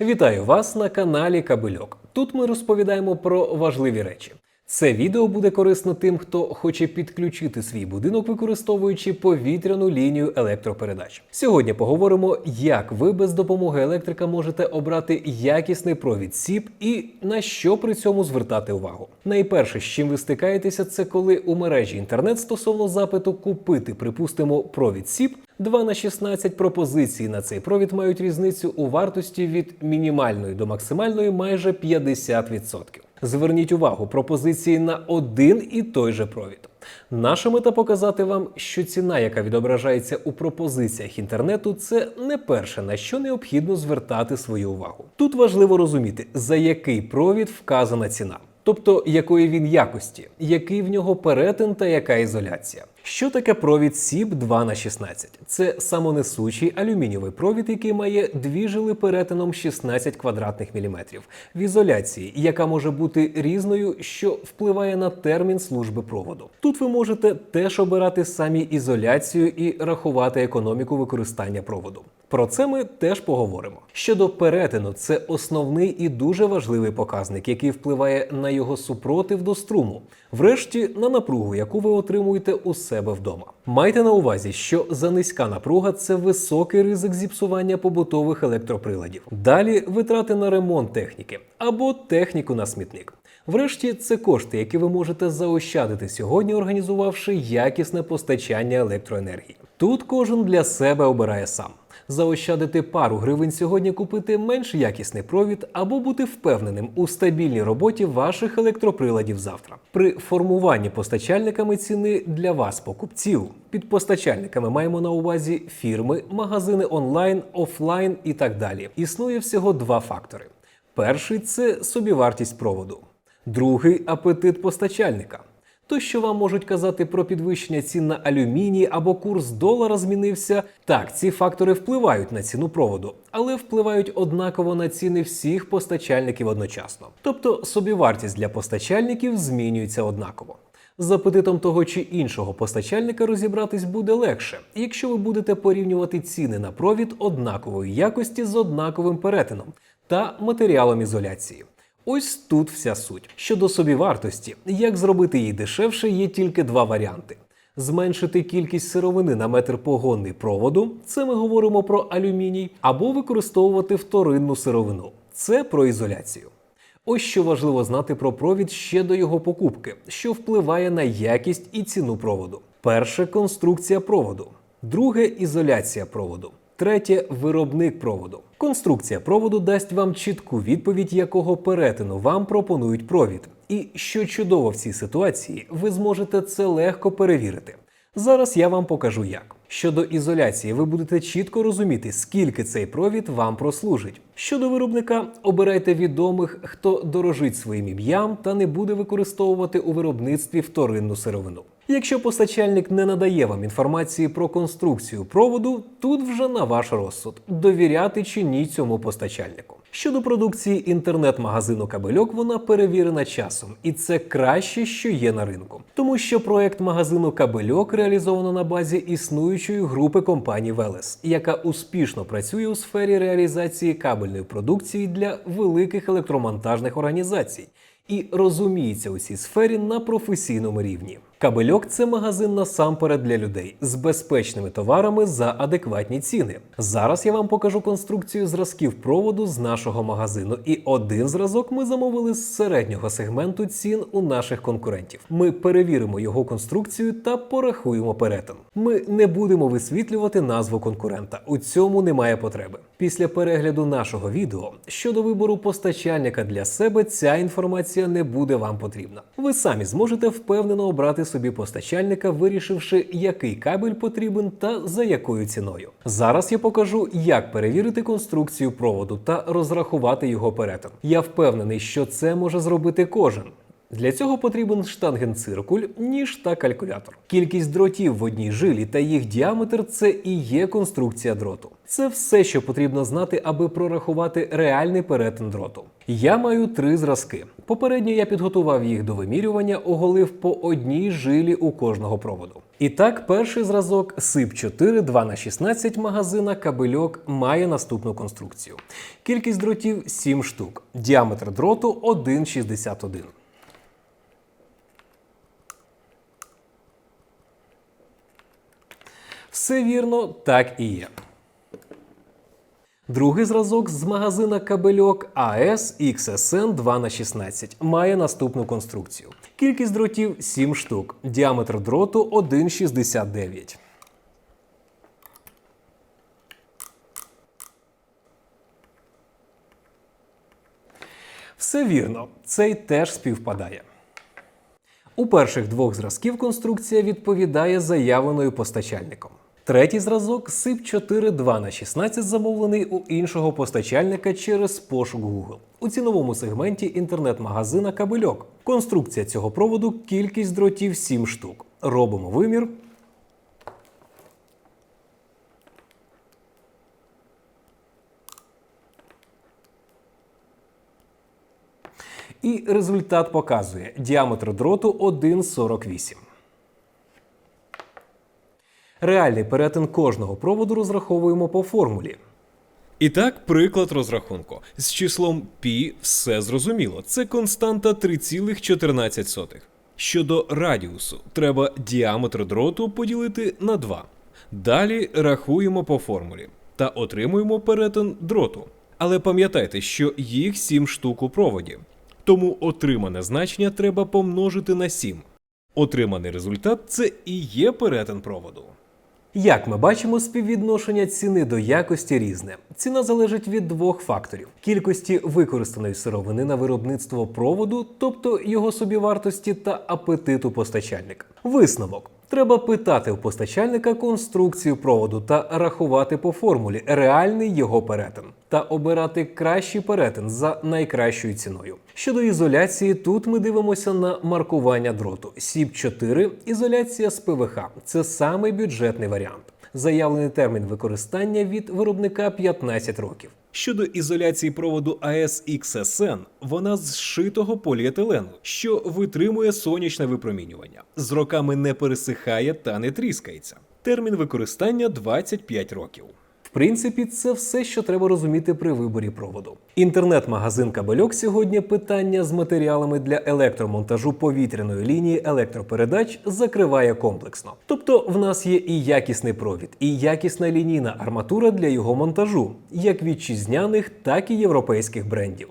Вітаю вас на каналі Кабельок. Тут ми розповідаємо про важливі речі. Це відео буде корисно тим, хто хоче підключити свій будинок, використовуючи повітряну лінію електропередач. Сьогодні поговоримо, як ви без допомоги електрика можете обрати якісний провід СІП і на що при цьому звертати увагу. Найперше, з чим ви стикаєтеся, це коли у мережі інтернет стосовно запиту купити, припустимо, провід СІП 2 на 16 пропозицій на цей провід мають різницю у вартості від мінімальної до максимальної майже 50%. Зверніть увагу, пропозиції на один і той же провід. Наша мета показати вам, що ціна, яка відображається у пропозиціях інтернету, це не перше, на що необхідно звертати свою увагу. Тут важливо розуміти, за який провід вказана ціна. Тобто якої він якості, який в нього перетин та яка ізоляція. Що таке провід СІП 2 на 16 Це самонесучий алюмінієвий провід, який має дві жили перетином 16 квадратних міліметрів в ізоляції, яка може бути різною, що впливає на термін служби проводу. Тут ви можете теж обирати самі ізоляцію і рахувати економіку використання проводу. Про це ми теж поговоримо. Щодо перетину, це основний і дуже важливий показник, який впливає на його супротив до струму, врешті на напругу, яку ви отримуєте у себе вдома. Майте на увазі, що за низька напруга це високий ризик зіпсування побутових електроприладів. Далі витрати на ремонт техніки або техніку на смітник. Врешті це кошти, які ви можете заощадити сьогодні, організувавши якісне постачання електроенергії. Тут кожен для себе обирає сам. Заощадити пару гривень сьогодні купити менш якісний провід або бути впевненим у стабільній роботі ваших електроприладів завтра. При формуванні постачальниками ціни для вас, покупців, під постачальниками маємо на увазі фірми, магазини онлайн, офлайн і так далі. Існує всього два фактори: перший це собівартість проводу, другий апетит постачальника. То, що вам можуть казати про підвищення цін на алюміній або курс долара змінився, так, ці фактори впливають на ціну проводу, але впливають однаково на ціни всіх постачальників одночасно. Тобто собівартість для постачальників змінюється однаково. З апетитом того чи іншого постачальника розібратись буде легше, якщо ви будете порівнювати ціни на провід однакової якості з однаковим перетином та матеріалом ізоляції. Ось тут вся суть. Щодо собівартості, як зробити її дешевше, є тільки два варіанти. Зменшити кількість сировини на метр погонний проводу, це ми говоримо про алюміній, або використовувати вторинну сировину. Це про ізоляцію. Ось що важливо знати про провід ще до його покупки, що впливає на якість і ціну проводу. Перше конструкція проводу, друге ізоляція проводу. Третє виробник проводу. Конструкція проводу дасть вам чітку відповідь, якого перетину вам пропонують провід. І що чудово в цій ситуації, ви зможете це легко перевірити. Зараз я вам покажу як. Щодо ізоляції, ви будете чітко розуміти, скільки цей провід вам прослужить. Щодо виробника, обирайте відомих, хто дорожить своїм ім'ям та не буде використовувати у виробництві вторинну сировину. Якщо постачальник не надає вам інформації про конструкцію проводу, тут вже на ваш розсуд довіряти чи ні цьому постачальнику. Щодо продукції інтернет-магазину Кабельок, вона перевірена часом, і це краще, що є на ринку, тому що проект магазину Кабельок реалізовано на базі існуючої групи компаній Велес, яка успішно працює у сфері реалізації кабельної продукції для великих електромонтажних організацій і розуміється у цій сфері на професійному рівні. Кабельок це магазин насамперед для людей з безпечними товарами за адекватні ціни. Зараз я вам покажу конструкцію зразків проводу з нашого магазину, і один зразок ми замовили з середнього сегменту цін у наших конкурентів. Ми перевіримо його конструкцію та порахуємо перетин. Ми не будемо висвітлювати назву конкурента. У цьому немає потреби. Після перегляду нашого відео щодо вибору постачальника для себе ця інформація не буде вам потрібна. Ви самі зможете впевнено обрати собі постачальника, вирішивши, який кабель потрібен та за якою ціною. Зараз я покажу, як перевірити конструкцію проводу та розрахувати його перетин. Я впевнений, що це може зробити кожен. Для цього потрібен штангенциркуль, ніж та калькулятор. Кількість дротів в одній жилі та їх діаметр це і є конструкція дроту. Це все, що потрібно знати, аби прорахувати реальний перетин дроту. Я маю три зразки. Попередньо я підготував їх до вимірювання, оголив по одній жилі у кожного проводу. І так, перший зразок SIP 4 2х16 магазина кабельок має наступну конструкцію. Кількість дротів 7 штук, діаметр дроту 1,61. Все вірно, так і є. Другий зразок з магазина кабельок AS XSN 2х16 має наступну конструкцію. Кількість дротів 7 штук, діаметр дроту 1,69. Все вірно, цей теж співпадає. У перших двох зразків конструкція відповідає заявленою постачальником. Третій зразок SIP 4 2 на 16 замовлений у іншого постачальника через пошук Google. У ціновому сегменті інтернет-магазина кабельок. Конструкція цього проводу кількість дротів 7 штук. Робимо вимір. І результат показує діаметр дроту 1,48. Реальний перетин кожного проводу розраховуємо по формулі. І так, приклад розрахунку. З числом π все зрозуміло. Це константа 3,14. Щодо радіусу, треба діаметр дроту поділити на 2. Далі рахуємо по формулі та отримуємо перетин дроту. Але пам'ятайте, що їх 7 штук у проводі. Тому отримане значення треба помножити на 7. Отриманий результат це і є перетин проводу. Як ми бачимо, співвідношення ціни до якості різне. Ціна залежить від двох факторів: кількості використаної сировини на виробництво проводу, тобто його собівартості та апетиту постачальника. Висновок. Треба питати у постачальника конструкцію проводу та рахувати по формулі реальний його перетин та обирати кращий перетин за найкращою ціною. Щодо ізоляції, тут ми дивимося на маркування дроту. СІП 4 ізоляція з ПВХ це самий бюджетний варіант. Заявлений термін використання від виробника 15 років. Щодо ізоляції проводу АЕС XSN, вона з зшитого поліетилену, що витримує сонячне випромінювання. З роками не пересихає та не тріскається. Термін використання 25 років. Принципі, це все, що треба розуміти при виборі проводу. Інтернет-магазин Кабельок сьогодні питання з матеріалами для електромонтажу повітряної лінії електропередач закриває комплексно. Тобто, в нас є і якісний провід, і якісна лінійна арматура для його монтажу, як вітчизняних, так і європейських брендів.